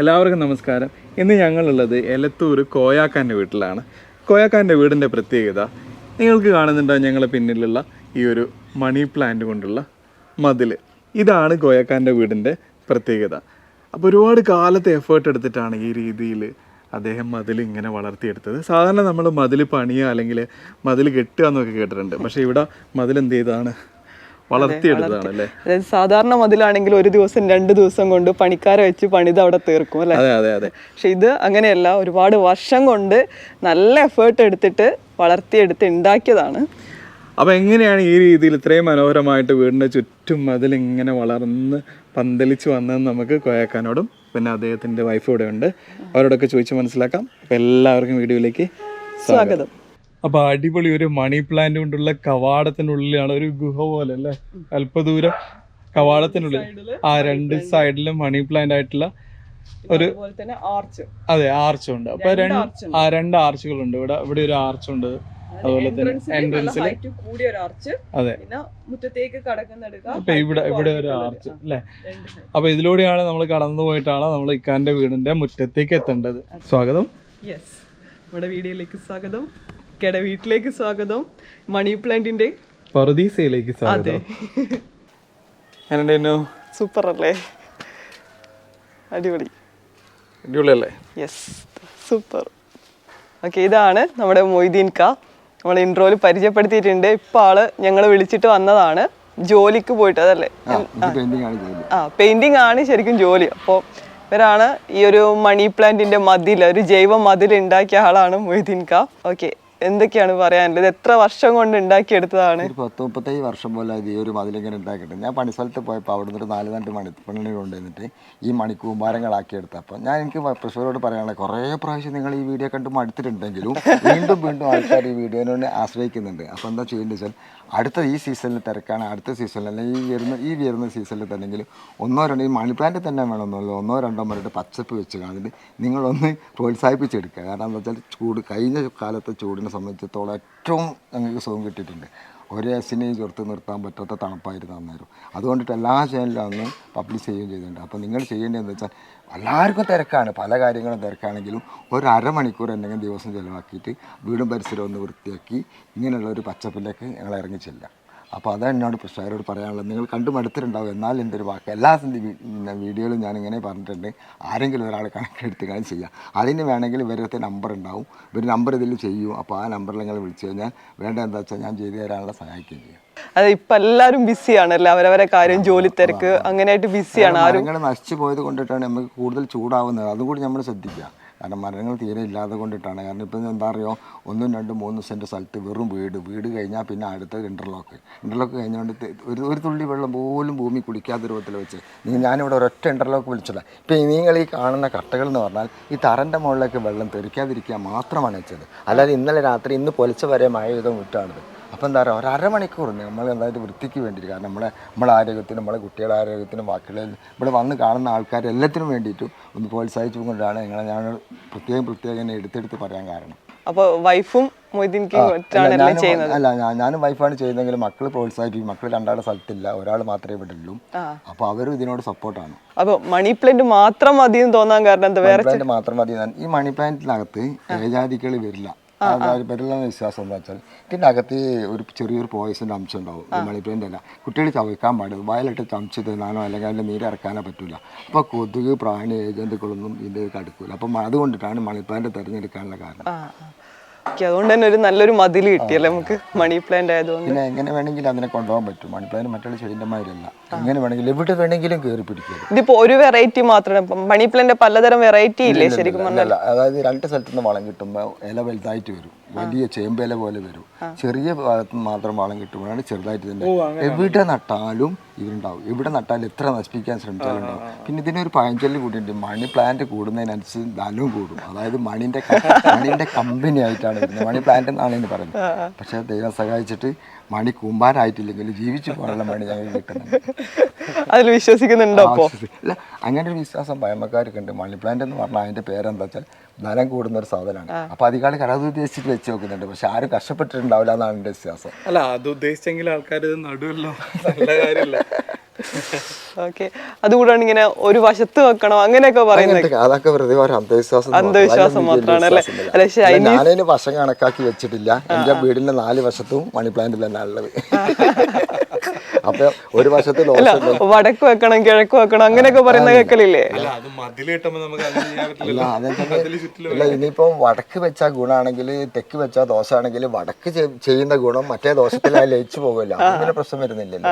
എല്ലാവർക്കും നമസ്കാരം. ഇന്ന് ഞങ്ങളുള്ളത് എലത്തൂർ കോയാക്കാന്റെ വീട്ടിലാണ്. കോയാക്കാന്റെ വീടിന്റെ പ്രത്യേകത നിങ്ങൾക്ക് കാണുന്നുണ്ടോ ഞങ്ങളെ പിന്നിലുള്ള ഈ ഒരു മണി പ്ലാന്റ് കൊണ്ടുള്ള മതിൽ ഇതാണ് കോയാക്കാന്റെ വീടിന്റെ പ്രത്യേകത. അപ്പോൾ ഒരുപാട് കാലത്തെ എഫേർട്ട് എടുത്തിട്ടാണ് ഈ രീതിയിൽ അദ്ദേഹം മതിൽ ഇങ്ങനെ വളർത്തിയെടുത്തത്. സാധാരണ നമ്മൾ മതിൽ പണിയുക അല്ലെങ്കിൽ മതിൽ കെട്ടുക എന്നൊക്കെ കേട്ടിട്ടുണ്ട്. പക്ഷേ ഇവിടെ മതിൽ എന്ത് ചെയ്തതാണ്? വളർത്തിയെടുത്തതാണ് അല്ലേ അതായത് സാധാരണ മതിലാണെങ്കിൽ ഒരു ദിവസം രണ്ട് ദിവസം കൊണ്ട് പണിക്കാരെ വെച്ച് പണിത് അവിടെ തീർക്കും അല്ലേ? അതെ അതെ അതെ. പക്ഷെ ഇത് അങ്ങനെയല്ല ഒരുപാട് വർഷം കൊണ്ട് നല്ല എഫേർട്ട് എടുത്തിട്ട് വളർത്തിയെടുത്ത് ഉണ്ടാക്കിയതാണ് അപ്പോൾ എങ്ങനെയാണ് ഈ രീതിയിൽ ഇത്രയും മനോഹരമായിട്ട് വീടിന്റെ ചുറ്റും മതിൽ ഇങ്ങനെ വളർന്ന് പന്തലിച്ച് വന്നതെന്ന് നമുക്ക് കോയാക്കാനോടും പിന്നെ അദ്ദേഹത്തിന്റെ വൈഫ് ഇവിടെ ഉണ്ട്. അവരോടൊക്കെ ചോദിച്ച് മനസ്സിലാക്കാം. അപ്പോൾ എല്ലാവർക്കും വീഡിയോയിലേക്ക് സ്വാഗതം. അപ്പോൾ അടിപൊളി ഒരു മണി പ്ലാന്റ് കൊണ്ടുള്ള കവാടത്തിനുള്ളിലാണ് ഒരു ഗുഹ പോലെ അല്ലേ അല്പദൂരം കവാടത്തിനുള്ളിൽ. ആ രണ്ട് സൈഡിലും മണി പ്ലാന്റ് ആയിട്ടുള്ള ഒരു ആർച്ച് അതെ ആർച്ചുണ്ട് അപ്പൊ രണ്ട് ആ രണ്ട് ആർച്ചുകളുണ്ട് ഇവിടെ ഇവിടെ ഒരു ആർച്ചുണ്ട് അതുപോലെ തന്നെ എൻട്രൻസിൽ കൂടിയ ഒരു ആർച്ച് അതെ. മുറ്റത്തേക്ക് കടക്കുന്നെടുക്ക അപ്പൊ ഇവിടെ ഇവിടെ ഒരു ആർച്ച് അല്ലെ? അപ്പൊ ഇതിലൂടെയാണ് നമ്മൾ കടന്നു പോയിട്ടാണ് നമ്മൾ ഇക്കാന്റെ വീടിന്റെ മുറ്റത്തേക്ക് എത്തേണ്ടത്. സ്വാഗതം. യെസ് നമ്മുടെ വീഡിയോയിലേക്ക് സ്വാഗതം. കെട വീട്ടിലേക്ക് സ്വാഗതം. മണി പ്ലാന്റിന്റെ പറുദീസയിലേക്ക് സ്വാഗതം. എന്നുണ്ടായിരുന്നു സൂപ്പർ അല്ലേ അടിപൊളി. അടിപൊളിയല്ലേ? Yes super. ഓക്കെ ഇതാണ് നമ്മുടെ മൊയ്തീൻ ക. നമ്മൾ ഇൻട്രോയിൽ പരിചയപ്പെടുത്തിയിട്ടുണ്ട്. ഇപ്പൊ ആൾ ഞങ്ങൾ വിളിച്ചിട്ട് വന്നതാണ്. ജോലിക്ക് പോയിട്ട് അതല്ലേ? പെയിന്റിംഗ് ആണ് ജോലി. ആ പെയിന്റിംഗ് ആണ് ശരിക്കും ജോലി. അപ്പോൾ ഇവരാണ് ഈ ഒരു മണി പ്ലാന്റിന്റെ മതിൽ ഒരു ജൈവ മതിൽ ഉണ്ടാക്കിയ ആളാണ് മൊയ്തീൻ ക. ഓക്കെ എന്തൊക്കെയാണ് പറയാനുള്ളത്? എത്ര വർഷം കൊണ്ട് ഉണ്ടാക്കിയെടുത്തതാണ്? ഒരു പത്ത് മുപ്പത്തഞ്ച് വർഷം പോലെ ഈ ഒരു മതിലിങ്ങനെ ഉണ്ടാക്കിയിട്ട്. ഞാൻ പണിസ്ഥലത്ത് പോയപ്പോൾ അവിടെ നിന്ന് ഒരു നാല് രണ്ട് മണി കൊണ്ട് കൊണ്ടുവന്നിട്ട് ഈ മണിക്കൂമ്പാരങ്ങളാക്കി എടുത്തപ്പോൾ ഞാൻ എനിക്ക് പ്രശ്നോട് പറയാനുള്ള കുറേ പ്രാവശ്യം നിങ്ങൾ ഈ വീഡിയോ കണ്ട് മടുത്തിട്ടുണ്ടെങ്കിലും വീണ്ടും വീണ്ടും ആൾക്കാർ ഈ വീഡിയോനെ ആശ്രയിക്കുന്നുണ്ട്. അപ്പോൾ എന്താ ചെയ്യേണ്ടത് വെച്ചാൽ അടുത്ത ഈ സീസണിൽ തിരക്കാണ്. അടുത്ത സീസണിൽ അല്ലെങ്കിൽ ഈ വരുന്ന ഈ വരുന്ന സീസണിൽ തന്നെങ്കിൽ ഒന്നോ രണ്ടോ ഈ മണി പ്ലാന്റ് തന്നെ വേണമെന്നല്ലോ ഒന്നോ രണ്ടോ മുറിയുടെ പച്ചപ്പ് വെച്ച് കാണിട്ട് നിങ്ങളൊന്ന് പ്രോത്സാഹിപ്പിച്ചെടുക്കുക. കാരണം എന്താ വെച്ചാൽ ചൂട് കഴിഞ്ഞ കാലത്തെ ചൂടിനെ സംബന്ധിച്ചിടത്തോളം ഏറ്റവും ഞങ്ങൾക്ക് സുഖം കിട്ടിയിട്ടുണ്ട്. ഒരേ എസിനെയും ചേർത്ത് നിർത്താൻ പറ്റാത്ത തണുപ്പായിരുന്നു അന്നേരം. അതുകൊണ്ടിട്ട് എല്ലാ ചാനലിലും അന്ന് പബ്ലിഷ് ചെയ്യുകയും ചെയ്തിട്ടുണ്ട്. അപ്പോൾ നിങ്ങൾ ചെയ്യേണ്ടതെന്ന് വെച്ചാൽ എല്ലാവർക്കും തിരക്കാണ്. പല കാര്യങ്ങളും തിരക്കാണെങ്കിലും ഒരു അരമണിക്കൂർ എന്തെങ്കിലും ദിവസം ചിലവാക്കിയിട്ട് വീടും പരിസരവും ഒന്ന് വൃത്തിയാക്കി ഇങ്ങനെയുള്ള ഒരു പച്ചപ്പിലേക്ക് ഞങ്ങൾ ഇറങ്ങി ചെല്ലാം അപ്പോൾ അതാണ് എന്നോട് പുസ്തകരോട് പറയാനുള്ളത്. നിങ്ങൾ കണ്ടു മടുത്തിട്ടുണ്ടാവും എന്നാൽ എന്റെ ഒരു വാക്ക്. എല്ലാ വീഡിയോയിലും ഞാൻ ഇങ്ങനെ പറഞ്ഞിട്ടുണ്ട്. ആരെങ്കിലും ഒരാൾ കണക്കെടുത്ത് കാര്യം ചെയ്യാം. അതിന് വേണമെങ്കിൽ ഇവരത്തെ നമ്പർ ഉണ്ടാവും. ഇവർ നമ്പർ ഇതിൽ ചെയ്യും. അപ്പോൾ ആ നമ്പറിൽ നിങ്ങൾ വിളിച്ചു കഴിഞ്ഞാൽ വേണ്ട എന്താ വെച്ചാൽ ഞാൻ ചെയ്തു തരാനുള്ള സഹായിക്കുകയും ചെയ്യും. അതെ ഇപ്പം എല്ലാവരും ബിസിയാണ് അല്ലേ അവരവരെ കാര്യം ജോലി തിരക്ക് അങ്ങനെയായിട്ട് ബിസിയാണ് ആരും. നശിച്ചു പോയത് കൊണ്ടിട്ടാണ് നമുക്ക് കൂടുതൽ ചൂടാവുന്നത്. അതും കൂടി നമ്മൾ ശ്രദ്ധിക്കുക. കാരണം മരങ്ങൾ തീരെ ഇല്ലാതെ കൊണ്ടിട്ടാണ്. കാരണം ഇപ്പം എന്താ പറയുക ഒന്നും രണ്ടും മൂന്നും സെന്റ് സ്ഥലത്ത് വെറും വീട്. വീട് കഴിഞ്ഞാൽ പിന്നെ അടുത്ത ഇന്റർലോക്ക് ഇന്റർലോക്ക് കഴിഞ്ഞുകൊണ്ട് ഒരു ഒരു തുള്ളി വെള്ളം പോലും ഭൂമി കുടിക്കാത്ത രൂപത്തിൽ വെച്ച് ഞാനിവിടെ ഒരൊറ്റ ഇന്റർലോക്ക് വിളിച്ചില്ല ഇപ്പം നിങ്ങൾ ഈ കാണുന്ന കട്ടകൾ എന്ന് പറഞ്ഞാൽ ഈ തറന്റെ മുകളിലേക്ക് വെള്ളം തെറിക്കാതിരിക്കുക മാത്രമാണ് വെച്ചത്. അല്ലാതെ ഇന്നലെ രാത്രി ഇന്ന് പൊലിച്ച വരെ മഴ ചെയ്ത മുറ്റാണിത്. അപ്പോൾ എന്താ പറയുക ഒരു അരമണിക്കൂർ നമ്മൾ എന്തായാലും വൃത്തിക്ക് വേണ്ടിയിട്ട് കാരണം നമ്മളെ നമ്മളെ ആരോഗ്യത്തിനും നമ്മളെ കുട്ടികളുടെ ആരോഗ്യത്തിനും ബാക്കിയുള്ള ഇവിടെ വന്ന് കാണുന്ന ആൾക്കാർ എല്ലാത്തിനും വേണ്ടിയിട്ടും ഒന്ന് പ്രോത്സാഹിച്ചുകൊണ്ടാണ് നിങ്ങളെ ഞാൻ പ്രത്യേകം പ്രത്യേകം എടുത്തെടുത്ത് പറയാൻ കാരണം. അപ്പോൾ വൈഫും അല്ല, ഞാൻ ഞാനും വൈഫാണ് ചെയ്യുന്നതെങ്കിൽ മക്കൾ പ്രോത്സാഹിപ്പിക്കും. മക്കൾ രണ്ടാളുടെ സ്ഥലത്തില്ല ഒരാൾ മാത്രമേ ഇവിടെ ഉള്ളൂ. അപ്പൊ അവരും ഇതിനോട് സപ്പോർട്ടാണ്. അപ്പൊ മണി പ്ലാന്റ് മാത്രം മതി എന്ന് തോന്നാൻ കാരണം എന്താ? വേറെ മാത്രം മതി. ഈ മണി പ്ലാന്റിനകത്ത് ഏജാതികൾ വരില്ല. എന്ന വിശ്വാസം എന്താ വെച്ചാൽ ഇതിന്റെ അകത്ത് ഒരു ചെറിയൊരു പോയിസന്റെ അംശം ഉണ്ടാവും. ഈ മണി പ്ലാന്റ് അല്ല കുട്ടികൾ ചവയ്ക്കാൻ പാടില്ല. വയലിട്ട് ചമച്ച് തിന്നാനോ അല്ലെങ്കിൽ അതിന്റെ നീര് ഇറക്കാനോ പറ്റില്ല അപ്പോൾ കൊതുക് പ്രാണി ഏജന്റുകളൊന്നും ഇതിന്റെ കടുക്കൂല. അപ്പം അതുകൊണ്ടിട്ടാണ് മണിപ്ലാന്റ് തിരഞ്ഞെടുക്കാനുള്ള കാരണം. അതുകൊണ്ട് തന്നെ ഒരു നല്ലൊരു മതിൽ കിട്ടിയല്ലേ നമുക്ക്? മണി പ്ലാന്റ് ആയതുകൊണ്ട്. പിന്നെ എങ്ങനെ വേണമെങ്കിലും അതിനെ കൊണ്ടുപോകാൻ പറ്റും. മണി പ്ലാന്റ് മറ്റുള്ള ചെടിന്റെ മാതിരിയല്ല. എങ്ങനെ വേണമെങ്കിലും എവിടെ വേണമെങ്കിലും കയറി പിടിക്കും ഇതിപ്പോ ഒരു വെറൈറ്റി മാത്രമാണ് മണി പ്ലാന്റ് പലതരം വെറൈറ്റി ഇല്ലേ ശരിക്കും പറഞ്ഞാൽ അതായത് രണ്ട് സ്ഥലത്തുനിന്ന് വളം കിട്ടുമ്പോൾ ഇല വലുതായിട്ട് വരും. വലിയ ചേമ്പേല പോലെ വരും. ചെറിയ ഭാഗത്ത് മാത്രം വളം കിട്ടുമ്പോഴാണ് ചെറുതായിട്ട് തന്നെ എവിടെ നട്ടാലും ഇവരുണ്ടാവും. എവിടെ നട്ടാലും എത്ര നശിപ്പിക്കാൻ ശ്രമിച്ചാലും ഉണ്ടാവും. പിന്നെ ഇതിനൊരു പഴഞ്ചൊല്ലി കൂടിയുണ്ട്. മണി പ്ലാന്റ് കൂടുന്നതിനനുസരിച്ച് ധനവും കൂടും. അതായത് മണിന്റെ മണിന്റെ കമ്പനി ആയിട്ടാണ് വരുന്നത്. മണി പ്ലാന്റ് എന്നാണ് ഇതിന് പറയുന്നത്. പക്ഷെ ദൈവം സഹായിച്ചിട്ട് മണി കൂമ്പാരായിട്ടില്ലെങ്കിൽ ജീവിച്ചു പോകാനുള്ള മണി ഞങ്ങൾ കിട്ടുന്നുണ്ട്. അതിൽ വിശ്വസിക്കുന്നുണ്ടോ ആവശ്യത്തിന്. അങ്ങനെ ഒരു വിശ്വാസം പഴമക്കാർക്ക് ഉണ്ട്. മണി പ്ലാന്റ് എന്ന് പറഞ്ഞാൽ അതിന്റെ പേരെന്താ വെച്ചാൽ ധനം കൂടുന്ന ഒരു സാധനമാണ് അപ്പൊ അധികാളി കടത് ഉദ്ദേശിച്ചിട്ട് വെച്ച് നോക്കുന്നുണ്ട്. പക്ഷെ ആരും കഷ്ടപ്പെട്ടിട്ടുണ്ടാവില്ല എന്നാണ് എന്റെ വിശ്വാസം. അല്ല അത് ഉദ്ദേശിച്ചെങ്കിൽ ആൾക്കാർ ഇത് നടുവല്ലോ. നല്ല കാര്യമില്ല ഓക്കെ. അതുകൂടാണ് ഇങ്ങനെ ഒരു വശത്ത് വെക്കണം? അങ്ങനെയൊക്കെ പറയുന്നത് അങ്ങനത്തെ അതൊക്കെ വെറുതെ ഒരു അന്ധവിശ്വാസം അന്ധവിശ്വാസം മാത്രമാണ് അല്ലേ? അല്ല, പക്ഷേ ഞാനതിന് വശം കണക്കാക്കി വെച്ചിട്ടില്ല. എന്റെ വീടിന്റെ നാല് വശത്തും മണി പ്ലാന്റ് തന്നെ ഉള്ളത്. അപ്പൊ ഒരു വശത്ത് അല്ല വടക്ക് വെക്കണം കിഴക്ക് വെക്കണം അങ്ങനെയൊക്കെ പറയുന്ന കേക്കലില്ലേ? അല്ല ഇനിയിപ്പോ വടക്ക് വെച്ചാൽ ഗുണാണെങ്കിൽ തെക്ക് വെച്ച ദോശ ആണെങ്കിൽ വടക്ക് ചെയ്യുന്ന ഗുണം മറ്റേ ദോശത്തിൽ ലയിച്ചു പോകുമല്ലോ. അങ്ങനെ പ്രശ്നം വരുന്നില്ലല്ലോ.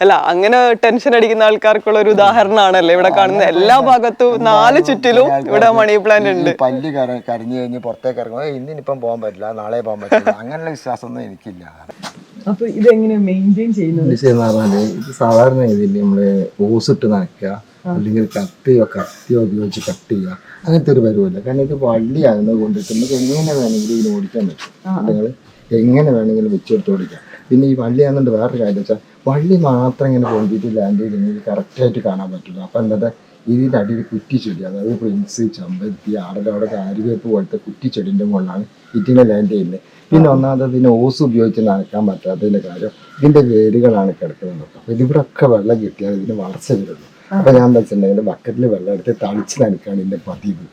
അല്ല അങ്ങനെ ടെൻഷൻ അടിക്കുന്ന ആൾക്കാർക്കുള്ള ഒരു ഉദാഹരണമാണല്ലേ ഇവിടെ കാണുന്ന എല്ലാ ഭാഗത്തും നാല് ചുറ്റിലും ഇവിടെ മണി പ്ലാന്റ് ഉണ്ട്. പല്ല് കര- കരഞ്ഞു കഴിഞ്ഞ് പുറത്തേക്ക് ഇറങ്ങുമ്പോൾ ഇന്നിപ്പം പോകാൻ പറ്റില്ല നാളെ പോകാൻ പറ്റില്ല. അങ്ങനെയുള്ള വിശ്വാസമൊന്നും എനിക്കില്ല. അപ്പൊ ഇതെങ്ങനെ മെയിന്റെയിൻ ചെയ്യുന്നത്? പറഞ്ഞാൽ ഇത് സാധാരണ ഇതിൽ നമ്മൾ ഓസിട്ട് നനയ്ക്കുക അല്ലെങ്കിൽ കത്തിയോ കത്തിയോ ഉപയോഗിച്ച് കട്ട് ചെയ്യുക അങ്ങനത്തെ ഒരു പരിപാടിയില്ല. കാരണം ഇത് വള്ളിയാകുന്നത് കൊണ്ടിട്ട് നമുക്ക് എങ്ങനെ വേണമെങ്കിലും ഇതിന് ഓടിക്കാൻ പറ്റും. നിങ്ങൾ എങ്ങനെ വേണമെങ്കിലും വെച്ചെടുത്ത് ഓടിക്കാം. പിന്നെ ഈ വള്ളി വള്ളിയാകുന്നുണ്ട് വേറൊരു കാര്യം വെച്ചാൽ വള്ളി മാത്രം ഇങ്ങനെ കൊണ്ടിട്ട് ലാൻഡ് ചെയ്തില്ലെങ്കിൽ കറക്റ്റായിട്ട് കാണാൻ പറ്റില്ല. അപ്പം എന്താ ഇതിന്റെ അടിയിൽ കുറ്റിച്ചെടി അതായത് പ്രിൻസ് ചമ്പരത്തി ആടലോടെ കാര്യവേപ്പ് പോലത്തെ കുറ്റിച്ചെടിന്റെ മുകളിലാണ് ഇതിനെ ലാൻഡ് ചെയ്യുന്നത്. പിന്നെ ഒന്നാമത് ഇതിനെ ഓസ് ഉപയോഗിച്ച് നനക്കാൻ പറ്റാത്തതിന്റെ കാര്യം ഇതിന്റെ വേരുകളാണ് കിടക്കുന്നത് അപ്പോൾ ഇതിവിടൊക്കെ വെള്ളം കിട്ടിയാൽ ഇതിന് വളർച്ച വരുള്ളൂ അപ്പോൾ ഞാൻ എന്താ വെച്ചിട്ടുണ്ടെങ്കിൽ ബക്കറ്റിൽ വെള്ളം എടുത്ത് തളിച്ച് നനക്കാണ് ഇതിന്റെ പതിവ്.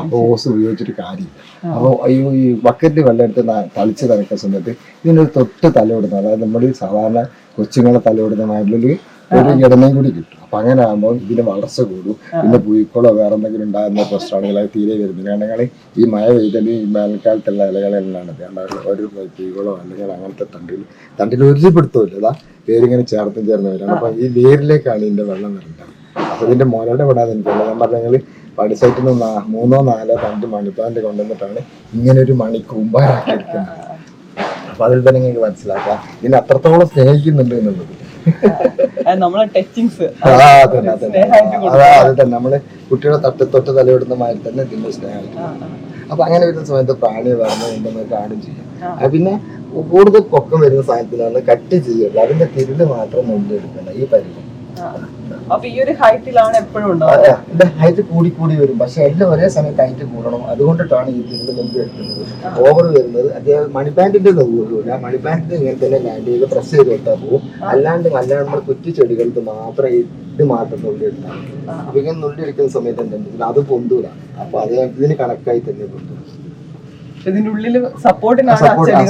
അപ്പോൾ ഓസ് ഉപയോഗിച്ചിട്ട് കാര്യമില്ല. അപ്പോൾ അയ്യോ ഈ ബക്കറ്റിൽ വെള്ളം എടുത്ത് തളിച്ച് നനക്കുന്ന സമയത്ത് ഇതിനൊരു തൊട്ട് തലയിടുന്ന അതായത് നമ്മൾ സാധാരണ കൊച്ചുങ്ങളെ മാതിരി ഒരു ഇടമയും കൂടി കിട്ടും. അപ്പൊ അങ്ങനെ ആകുമ്പോൾ ഇതിന് വളർച്ച കൂടും. പിന്നെ പുഴുക്കളോ വേറെ എന്തെങ്കിലും ഉണ്ടാകുന്ന പ്രശ്നമാണെങ്കിൽ അത് തീരെ വരുന്നില്ല. കാരണം ഈ മഴ പെയ്തലും ഈ വേനൽക്കാലത്തുള്ള ഇലകളെല്ലാം ഉണ്ടാകുന്നത് ഒരു പുഴുക്കളോ അല്ലെങ്കിൽ അങ്ങനത്തെ തണ്ടിൽ തണ്ടിൽ ഒരു പിടുത്തമില്ല അതാ വേരിങ്ങനെ ചേർത്തും ചേർന്ന് വരാണ് അപ്പൊ ഈ വേരിലേക്കാണ് ഇതിന്റെ വെള്ളം വരുന്നത് അപ്പൊ ഇതിന്റെ മുലയുടെ വിടാതെ എനിക്ക് ഞാൻ പറഞ്ഞെങ്കിൽ പടിസൈറ്റിൽ നിന്ന് മൂന്നോ നാലോ തണ്ട് മണിപ്പാന്റെ കൊണ്ടുവന്നിട്ടാണ് ഇങ്ങനെ ഒരു മണി കൂമ്പാരാക്കി എടുക്കുന്നത്. അപ്പൊ അതിൽ തന്നെ നിങ്ങൾക്ക് മനസ്സിലാക്കാം. ഇതിനെ അത്രത്തോളം സ്നേഹിക്കുന്നുണ്ട് എന്നുള്ളത്. നമ്മളെ ടച്ചിങ്സ്. അതാ, തന്നെ കുട്ടികളെ തട്ട് തൊട്ട് തലയിടുന്ന മാതിരി തന്നെ ഇതിന്റെ സ്നേഹമായിട്ട് അപ്പൊ അങ്ങനെ വരുന്ന സമയത്ത് പ്രാണി പറഞ്ഞ് എന്തെന്ന് കാണും ചെയ്യും. പിന്നെ കൂടുതൽ പൊക്കം വരുന്ന സാധനത്തിലാണ് കട്ട് ചെയ്യുള്ളൂ അതിന്റെ തിരിൽ മാത്രം മുമ്പ് എടുക്കണം ഈ പരിധി അപ്പൊ ഈ ഹൈറ്റിലാണ് എപ്പോഴും ഉണ്ടാവുക. ഹൈറ്റ് കൂടി കൂടി വരും. പക്ഷെ എല്ലാം ഒരേ സമയത്ത് ഹൈറ്റ് കൂടണം. അതുകൊണ്ടിട്ടാണ് ഈ തിരിൽ മുമ്പ് എടുക്കുന്നത് ഓവർ വരുന്നത്. അദ്ദേഹം മണിപ്പാന്റിന്റെ പോകില്ല മണിപ്പാന്റിന്റെ ഇങ്ങനെ തന്നെ ലാൻഡ് ചെയ്ത് പ്രസ് ചെയ്ത് കൊടുത്താൽ പോകും അല്ലാണ്ട് അല്ലാണ്ട് നമ്മൾ കുറ്റി ചെടികൾക്ക് മാത്രം ഇത് മാത്രം നുള്ളി എടുത്താൽ. അപ്പൊ ഇങ്ങനെ നുള്ളി എടുക്കുന്ന സമയത്ത് എന്തെങ്കിലും അത് പൊന്തൂല. അപ്പൊ അത് ഇതിന് കണക്കായി തന്നെ പൊന്തും. ഇതിന്റെ ഉള്ളിൽ സപ്പോർട്ടിനാണ്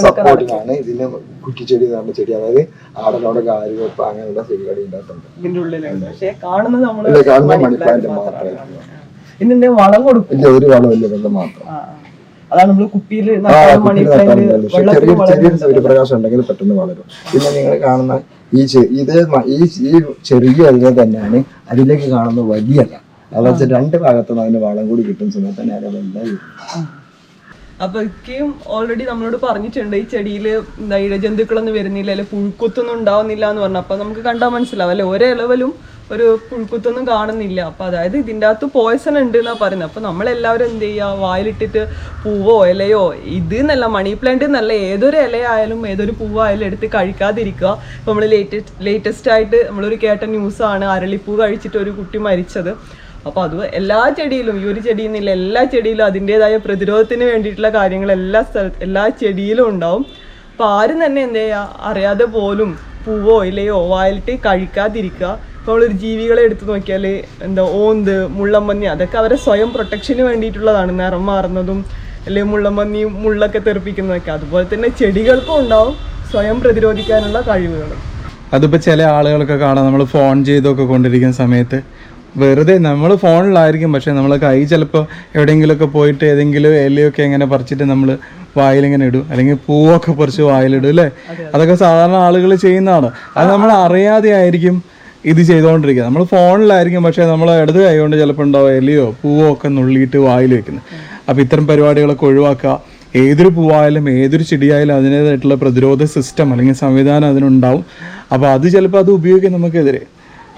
സപ്പോർട്ടിനാണ് ഇതിന് കുറ്റിച്ചെടി നമ്മുടെ ചെടി അതായത് ആടലോടെ കാര്യവെപ്പ് അങ്ങനെയുള്ള ചെടികൾ ഉണ്ടാക്കുന്നുണ്ട്. ഇതിന്റെ ഉള്ളിലുണ്ട് പക്ഷെ കാണുന്നത് നമ്മൾ കാണുന്ന മണിപ്ലാന്റ് മാത്രമായിരിക്കും ഇതിന്റെ വളം കൊടുക്കും? ഇല്ല ഒരു വളമില്ല വെള്ളം മാത്രം. അതാണ് നമ്മൾ കുപ്പിയിൽ ചെറിയൊരു സൂര്യപ്രകാശം ഉണ്ടെങ്കിൽ പെട്ടെന്ന് വളരും. പിന്നെ നിങ്ങൾ കാണുന്ന ഈ ഇത് ഈ ഈ ചെറിയ അതിനെ തന്നെയാണ് അതിലേക്ക് കാണുന്ന വലിയ ഇല അതെന്ന് വെച്ചാൽ രണ്ട് ഭാഗത്തുനിന്ന് അതിന് വളം കൂടി കിട്ടുന്ന സമയത്ത് തന്നെ അതിനെ വലുതായി. അപ്പൊ ഇക്കയും ഓൾറെഡി നമ്മളോട് പറഞ്ഞിട്ടുണ്ട് ഈ ചെടിയിൽ ഇഴജന്തുക്കളൊന്നും വരുന്നില്ല അല്ലെ പുഴുക്കുത്തൊന്നും ഉണ്ടാവുന്നില്ല എന്ന് പറഞ്ഞു. അപ്പൊ നമുക്ക് കണ്ടാൽ മനസ്സിലാവും അല്ലെ ഒരേ ലെവലും ഒരു പുഴുക്കുത്തൊന്നും കാണുന്നില്ല. അപ്പൊ അതായത് ഇതിന്റെ അകത്ത് പോയ്സൺ ഉണ്ട് എന്നാ പറയുന്നത് അപ്പൊ നമ്മളെല്ലാവരും എന്ത് ചെയ്യുക വായിലിട്ടിട്ട് പൂവോ ഇലയോ ഇത് എന്നല്ല മണി പ്ലാന്റ് എന്നല്ല ഏതൊരു ഇലയായാലും ഏതൊരു പൂവായാലും എടുത്ത് കഴിക്കാതിരിക്കുക. ഇപ്പൊ നമ്മൾ ലേറ്റസ്റ്റ് ലേറ്റസ്റ്റ് ആയിട്ട് നമ്മളൊരു കേട്ട ന്യൂസാണ് അരളിപ്പൂ കഴിച്ചിട്ട് ഒരു കുട്ടി മരിച്ചത്. അപ്പോൾ അത് എല്ലാ ചെടിയിലും ഈ ഒരു ചെടിയിൽ നിന്നില്ല എല്ലാ ചെടിയിലും അതിന്റെതായ പ്രതിരോധത്തിന് വേണ്ടിയിട്ടുള്ള കാര്യങ്ങൾ എല്ലാ സ്ഥലത്ത് എല്ലാ ചെടിയിലും ഉണ്ടാവും. അപ്പോൾ ആരും തന്നെ എന്ത് ചെയ്യുക അറിയാതെ പോലും പൂവോ ഇലയോ വായിലിട്ട് കഴിക്കാതിരിക്കുക. നമ്മളൊരു ജീവികളെ എടുത്തു നോക്കിയാൽ എന്താ ഓന്ത് മുള്ളമ്പന്നി അതൊക്കെ അവരെ സ്വയം പ്രൊട്ടക്ഷന് വേണ്ടിയിട്ടുള്ളതാണ്. നിറം മാറുന്നതും അല്ലെങ്കിൽ മുള്ളമ്പന്നി മുള്ളൊക്കെ തെറിപ്പിക്കുന്നതൊക്കെ. അതുപോലെ തന്നെ ചെടികൾക്കും ഉണ്ടാവും സ്വയം പ്രതിരോധിക്കാനുള്ള കഴിവുകൾ അതിപ്പോൾ ചില ആളുകളൊക്കെ കാണാം നമ്മൾ ഫോൺ ചെയ്തൊക്കെ കൊണ്ടിരിക്കുന്ന സമയത്ത് വെറുതെ നമ്മൾ ഫോണിലായിരിക്കും പക്ഷെ നമ്മൾ കൈ ചിലപ്പോൾ എവിടെയെങ്കിലുമൊക്കെ പോയിട്ട് ഏതെങ്കിലും ഇലയൊക്കെ ഇങ്ങനെ പറിച്ചിട്ട് നമ്മൾ വായിലിങ്ങനെ ഇടും. അല്ലെങ്കിൽ പൂവൊക്കെ പറിച്ച് വായിലിടും അല്ലേ? അതൊക്കെ സാധാരണ ആളുകൾ ചെയ്യുന്നതാണ്. അത് നമ്മൾ അറിയാതെ ആയിരിക്കും ഇത് ചെയ്തുകൊണ്ടിരിക്കുക നമ്മൾ ഫോണിലായിരിക്കും പക്ഷേ നമ്മൾ ഇടത് കൈകൊണ്ട് ചിലപ്പോൾ ഉണ്ടാവും ഇലയോ പൂവോ ഒക്കെ നുള്ളിയിട്ട് വായിൽ വെക്കുന്നത്. അപ്പോൾ ഇത്തരം പരിപാടികളൊക്കെ ഒഴിവാക്കുക. ഏതൊരു പൂവായാലും ഏതൊരു ചെടിയായാലും അതിന്റേതായിട്ടുള്ള പ്രതിരോധ സിസ്റ്റം അല്ലെങ്കിൽ സംവിധാനം അതിനുണ്ടാവും. അപ്പോൾ അത് ചിലപ്പോൾ അത് ഉപയോഗിക്കും നമുക്കെതിരെ.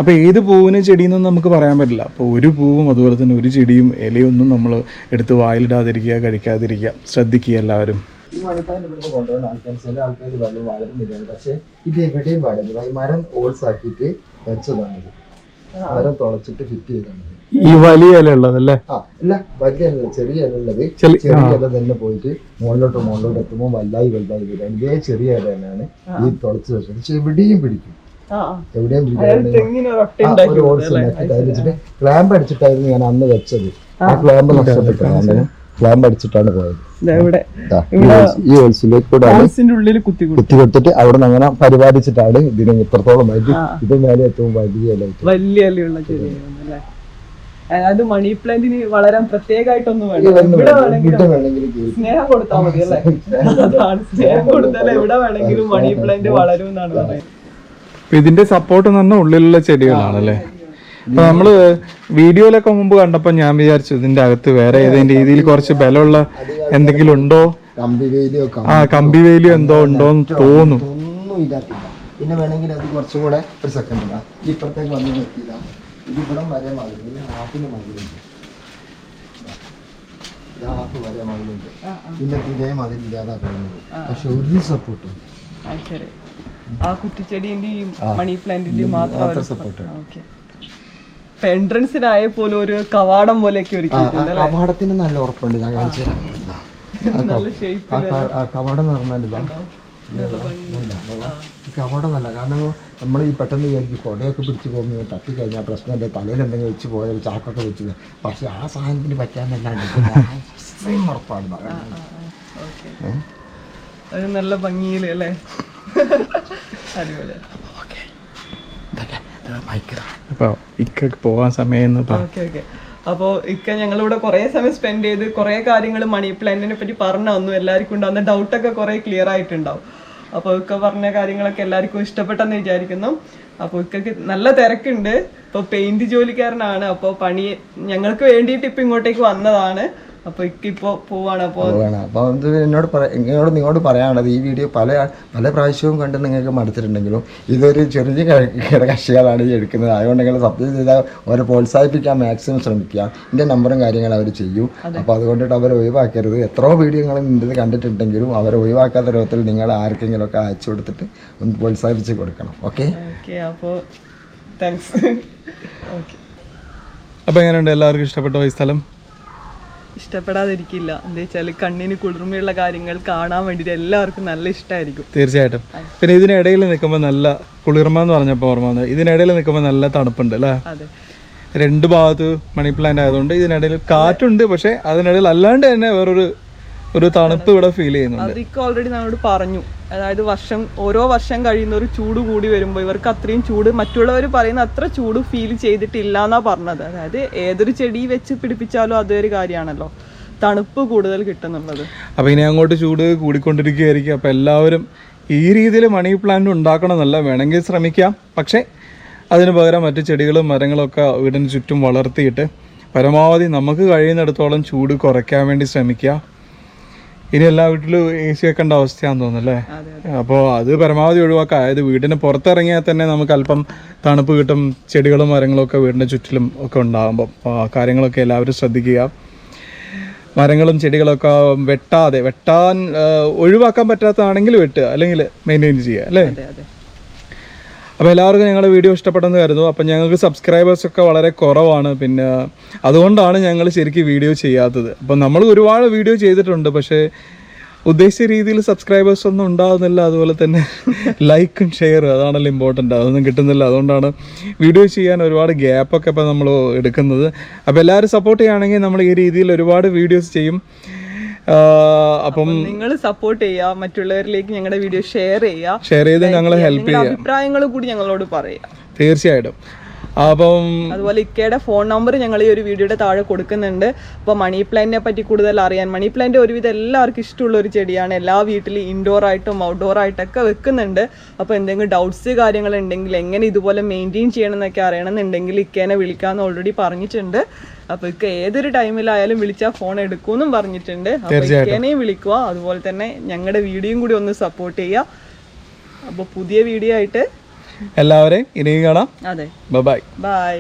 അപ്പോൾ ഏത് പൂവിനും ചെടിയെന്നൊന്നും നമുക്ക് പറയാൻ പറ്റില്ല. അപ്പോൾ ഒരു പൂവും അതുപോലെ തന്നെ ഒരു ചെടിയും ഇലയൊന്നും നമ്മൾ എടുത്ത് വായിലിടാതിരിക്കുക കഴിക്കാതിരിക്കുക. ശ്രദ്ധിക്കുക എല്ലാവരും. ഈ മണിപ്പാന്റ് ഇവിടുന്ന് കൊണ്ടുവന്ന ആൾക്കാർ ചില ആൾക്കാർ വെള്ളം വളരുന്നില്ല പക്ഷെ ഇത് എവിടെയും വളരുന്നില്ല ഈ മരം ഓൾസ് ആക്കിയിട്ട് വെച്ചതാണ് ഇത്. മരം തുളച്ചിട്ട് ഫിറ്റ് ചെയ്താണ് ഈ വലിയ ഇല ഉള്ളതല്ലേ അല്ല? വലിയ ഇല, ചെറിയ ഇല ഉള്ളത്. ചെറിയ- ഇല തന്നെ പോയിട്ട് മുകളിലോട്ട് മുകളിലോട്ട് എത്തുമ്പോൾ വല്ലായി വലുതായി വരും. ഇതേ ചെറിയ ഇല തന്നെയാണ് ഈ തുളച്ച് വെച്ചത്. പക്ഷെ എവിടെയും പിടിക്കും. എവിടെയും വെച്ചിട്ട് ക്ലാമ്പ് അടിച്ചിട്ടായിരുന്നു ഞാൻ അന്ന് വെച്ചത്. ആ. ക്ലാമ്പ് നഷ്ടപ്പെട്ടു. ക്ലാമ്പ് അടിച്ചിട്ടാണ് പോയത്. ഈ ഹോൾസിലേക്ക് കൂടെ ഉള്ളിൽ കുത്തി കുത്തി കുത്തി കൊടുത്തിട്ട് അവിടെ നിന്ന് അങ്ങനെ പരിപാലിച്ചിട്ടാണ് ഇതിന് ഇത്രത്തോളം വൈദ്യുതി ഇത് മേലെ ഏറ്റവും എത്തും. വലിയ അല്ലുള്ള ചെടിയാണ് അല്ലേ? മണി പ്ലാന്റിന് വളരാൻ പ്രത്യേകമായിട്ടൊന്നും വേണം. സ്നേഹം കൊടുത്താൽ മതി അല്ലേ? സ്നേഹം കൊടുത്താൽ എവിടെ വേണമെങ്കിലും മണി പ്ലാന്റ് വളരും എന്നാണ് പറയുന്നത്. ഇതിന്റെ സപ്പോർട്ട് എന്ന് പറഞ്ഞാൽ ഉള്ളിലുള്ള ചെടികളാണല്ലേ? അപ്പൊ നമ്മൾ വീഡിയോയിലൊക്കെ മുമ്പ് കണ്ടപ്പോ ഞാൻ വിചാരിച്ചു ഇതിന്റെ അകത്ത് വേറെ ഏതെങ്കിലും രീതിയിൽ കുറച്ച് ബലമുള്ള എന്തെങ്കിലും ഉണ്ടോ? കമ്പി വേലിയോ ആ കമ്പി വേലിയോ എന്തോ ഉണ്ടോ എന്ന് തോന്നുന്നു. പിന്നെ വേണമെങ്കിൽ അത് കുറച്ചും കൂടെ ഒരു സെക്കൻഡ് ഇപ്പുറത്തേക്ക് വന്ന് നിർത്തിയില്ല ഇത് ഇവിടെ വരെ മതിലുണ്ട് ഇത് ഹാഫിന് ഹാഫ് വരെ മതിലുണ്ട്. പിന്നെ ഇതേ മതിലില്ലാതാക്കുന്നത് പക്ഷെ ഒരു സപ്പോർട്ടും ആ, കുറ്റിച്ചെടിന്റെയും മണി പ്ലാന്റിന്റെയും മാത്രം സപ്പോർട്ട് എൻട്രൻസിനായ പോലും ഒരു കവാടം പോലെയൊക്കെ ഒരുക്കിയിട്ടുണ്ട്? കവാടത്തിന് നല്ല ഉറപ്പുണ്ട് ഞാൻ കാണിച്ചു കവാടം എന്ന് പറഞ്ഞാൽ ഇതാ. കവാടം. നല്ല കാരണം നമ്മൾ ഈ പെട്ടെന്ന് വിചാരിക്കും കൊടയൊക്കെ പിടിച്ച് പോകുമ്പോൾ തട്ടി കഴിഞ്ഞാൽ എന്റെ തലയിൽ എന്തെങ്കിലും വെച്ച് പോയാൽ ചാക്കൊക്കെ വെച്ച്. പക്ഷെ ആ സാധനത്തിന് പറ്റാന്നല്ലാണ്ട് ഉറപ്പാണ് ഇതാ. ഒരു നല്ല ഭംഗിയിൽ അല്ലേ? അടിപൊളി. അപ്പൊ ഇക്കൊക്കെ സമയം ഓക്കെ ഓക്കെ. അപ്പോൾ ഇക്ക ഞങ്ങളിവിടെ കുറേ സമയം സ്പെൻഡ് ചെയ്ത് കുറേ കാര്യങ്ങൾ മണി പ്ലാനിനെ പറ്റി പറഞ്ഞു തന്നു എല്ലാവർക്കും ഉണ്ടാകുന്ന ഡൗട്ടൊക്കെ കുറേ ക്ലിയർ ആയിട്ടുണ്ടാവും. അപ്പോൾ ഇക്ക പറഞ്ഞ കാര്യങ്ങളൊക്കെ എല്ലാവർക്കും ഇഷ്ടപ്പെട്ടെന്ന് വിചാരിക്കുന്നു. അപ്പോൾ ഇക്കക്ക് നല്ല തിരക്കുണ്ട്. ഇപ്പോൾ പെയിന്റ് ജോലിക്കാരനാണ്. അപ്പോൾ പണി ഞങ്ങൾക്ക് വേണ്ടിയിട്ട് ഇപ്പം ഇങ്ങോട്ടേക്ക് വന്നതാണ്. അപ്പോൾ ഇപ്പോൾ പോവാണ് അപ്പോൾ അപ്പോൾ എന്നോട് എന്നോട് നിങ്ങളോട് പറയാനുള്ളത് ഈ വീഡിയോ പല പല പ്രാവശ്യവും കണ്ട് നിങ്ങൾക്ക് മടുത്തിട്ടുണ്ടെങ്കിലും ഇതൊരു ചെറിയ കക്ഷികളാണ് ഈ എടുക്കുന്നത്. അതുകൊണ്ട് നിങ്ങൾ സബ്സ്ക്രൈബ് ചെയ്താൽ അവരെ പ്രോത്സാഹിപ്പിക്കാൻ മാക്സിമം ശ്രമിക്കുക. എന്റെ നമ്പറും കാര്യങ്ങളും അവർ ചെയ്യും. അപ്പോൾ അതുകൊണ്ടിട്ട് അവരെ ഒഴിവാക്കരുത്. എത്രയോ വീഡിയോ നിങ്ങൾ നിന്റെ കണ്ടിട്ടുണ്ടെങ്കിലും അവരെ ഒഴിവാക്കാത്ത രൂപത്തിൽ നിങ്ങൾ ആർക്കെങ്കിലും ഒക്കെ അയച്ചു കൊടുത്തിട്ട് ഒന്ന് പ്രോത്സാഹിപ്പിച്ച് കൊടുക്കണം. ഓക്കെ ഓക്കെ അപ്പോൾ താങ്ക്സ് ഓക്കെ അപ്പൊ എങ്ങനെയുണ്ട്? എല്ലാവർക്കും ഇഷ്ടപ്പെട്ടോ ഈ സ്ഥലം? ഇഷ്ടപ്പെടാതിരിക്കില്ല. എന്താ വെച്ചാൽ കണ്ണിന് കുളിർമയുള്ള കാര്യങ്ങൾ കാണാൻ വേണ്ടിയിട്ട് എല്ലാവർക്കും നല്ല ഇഷ്ടമായിരിക്കും തീർച്ചയായിട്ടും. പിന്നെ ഇതിനിടയിൽ നിൽക്കുമ്പോൾ നല്ല കുളിർമ എന്ന് പറഞ്ഞപ്പോൾ ഓർമ്മ വന്നത്. ഇതിനിടയിൽ നിൽക്കുമ്പോൾ നല്ല തണുപ്പുണ്ട് അല്ലേ? അതെ. രണ്ട് ഭാഗത്ത് മണി പ്ലാന്റ് ആയതുകൊണ്ട് ഇതിനിടയിൽ കാറ്റുണ്ട് പക്ഷെ അതിനിടയിൽ അല്ലാണ്ട് തന്നെ വേറൊരു ഒരു തണുപ്പ് ഇവിടെ ഫീൽ ചെയ്യുന്നുണ്ട്. അതൊക്കെ ഓൾറെഡി നമ്മളോട് പറഞ്ഞു. അതായത് വർഷം ഓരോ വർഷം കഴിയുന്ന ഒരു ചൂട് കൂടി വരുമ്പോൾ ഇവർക്ക് അത്രയും ചൂട് മറ്റുള്ളവർ പറയുന്ന അത്ര ചൂട് ഫീൽ ചെയ്തിട്ടില്ല എന്നാ പറഞ്ഞത്. അതായത് ഏതൊരു ചെടി വെച്ച് പിടിപ്പിച്ചാലും അതൊരു കാര്യമാണല്ലോ. തണുപ്പ് കൂടുതൽ കിട്ടുന്നുള്ളത്. അപ്പൊ ഇനി അങ്ങോട്ട് ചൂട് കൂടിക്കൊണ്ടിരിക്കുകയായിരിക്കും. അപ്പൊ എല്ലാവരും ഈ രീതിയിൽ മണി പ്ലാന്റ് ഉണ്ടാക്കണം എന്നല്ല വേണമെങ്കിൽ ശ്രമിക്കാം. പക്ഷേ അതിന് പകരം മറ്റു ചെടികളും മരങ്ങളും ഒക്കെ വീടിന് ചുറ്റും വളർത്തിയിട്ട് പരമാവധി നമുക്ക് കഴിയുന്നിടത്തോളം ചൂട് കുറയ്ക്കാൻ വേണ്ടി ശ്രമിക്കുക. ഇനി എല്ലാ വീട്ടിലും എ സി വെക്കേണ്ട അവസ്ഥയാണെന്ന് തോന്നുന്നല്ലേ? അപ്പോൾ അത്. പരമാവധി ഒഴിവാക്കുക അതായത് വീടിന് പുറത്തിറങ്ങിയാൽ തന്നെ നമുക്ക് അല്പം തണുപ്പ് കിട്ടും ചെടികളും മരങ്ങളും ഒക്കെ വീടിന്റെ ചുറ്റിലും ഒക്കെ ഉണ്ടാകുമ്പോൾ കാര്യങ്ങളൊക്കെ എല്ലാവരും ശ്രദ്ധിക്കുക. മരങ്ങളും ചെടികളൊക്കെ വെട്ടാതെ വെട്ടാൻ ഒഴിവാക്കാൻ പറ്റാത്തതാണെങ്കിൽ വെട്ടുക അല്ലെങ്കിൽ മെയിന്റെയിൻ ചെയ്യുക അല്ലേ? അപ്പോൾ എല്ലാവർക്കും ഞങ്ങളുടെ വീഡിയോ ഇഷ്ടപ്പെട്ടെന്ന് കരുതുന്നു. അപ്പം ഞങ്ങൾക്ക് സബ്സ്ക്രൈബേഴ്സൊക്കെ വളരെ കുറവാണ്. പിന്നെ അതുകൊണ്ടാണ് ഞങ്ങൾ ശരിക്കും വീഡിയോ ചെയ്യാത്തത്. അപ്പം നമ്മൾ ഒരുപാട് വീഡിയോ ചെയ്തിട്ടുണ്ട്. പക്ഷേ ഉദ്ദേശിച്ച രീതിയിൽ സബ്സ്ക്രൈബേഴ്സ് ഒന്നും ഉണ്ടാകുന്നില്ല അതുപോലെ തന്നെ ലൈക്കും ഷെയറും അതാണല്ലോ ഇമ്പോർട്ടന്റ് അതൊന്നും കിട്ടുന്നില്ല. അതുകൊണ്ടാണ് വീഡിയോ ചെയ്യാൻ ഒരുപാട് ഗ്യാപ്പൊക്കെ ഇപ്പം നമ്മൾ എടുക്കുന്നത്. അപ്പോൾ എല്ലാവരും സപ്പോർട്ട് ചെയ്യുകയാണെങ്കിൽ നമ്മൾ ഈ രീതിയിൽ ഒരുപാട് വീഡിയോസ് ചെയ്യും. അപ്പം നിങ്ങൾ സപ്പോർട്ട് ചെയ്യാ മറ്റുള്ളവരിലേക്ക് ഞങ്ങളുടെ വീഡിയോ ഷെയർ ചെയ്യുക. ഷെയർ ചെയ്ത് ഞങ്ങളെ ഹെൽപ്പ് ചെയ്യുക. അഭിപ്രായങ്ങൾ കൂടി ഞങ്ങളോട് പറയുക. തീർച്ചയായിട്ടും. അപ്പം അതുപോലെ ഇക്കയുടെ ഫോൺ നമ്പർ ഞങ്ങൾ ഈ ഒരു വീഡിയോയുടെ താഴെ കൊടുക്കുന്നുണ്ട്. അപ്പോൾ മണി പ്ലാന്റിനെ പറ്റി കൂടുതൽ അറിയാൻ മണി പ്ലാന്റ് ഒരുവിധം എല്ലാവർക്കും ഇഷ്ടമുള്ള ഒരു ചെടിയാണ്. എല്ലാ വീട്ടിലും ഇൻഡോർ ആയിട്ടും ഔട്ട്ഡോർ ആയിട്ടൊക്കെ വെക്കുന്നുണ്ട്. അപ്പോൾ എന്തെങ്കിലും ഡൗട്ട്സ് കാര്യങ്ങൾ ഉണ്ടെങ്കിൽ എങ്ങനെ ഇതുപോലെ മെയിന്റെയിൻ ചെയ്യണം എന്നൊക്കെ അറിയണമെന്നുണ്ടെങ്കിൽ ഇക്കേനെ വിളിക്കാമെന്ന് ഓൾറെഡി പറഞ്ഞിട്ടുണ്ട്. അപ്പോൾ ഇക്ക ഏതൊരു ടൈമിലായാലും വിളിച്ചാൽ ഫോൺ എടുക്കുമെന്നും പറഞ്ഞിട്ടുണ്ട്. ഇക്കേനെയും വിളിക്കുക. അതുപോലെ തന്നെ ഞങ്ങളുടെ വീഡിയോയും കൂടി ഒന്ന് സപ്പോർട്ട് ചെയ്യുക. അപ്പൊ പുതിയ വീഡിയോ ആയിട്ട് എല്ലാവരെയും ഇനിയും കാണാം. അതെ. Bye bye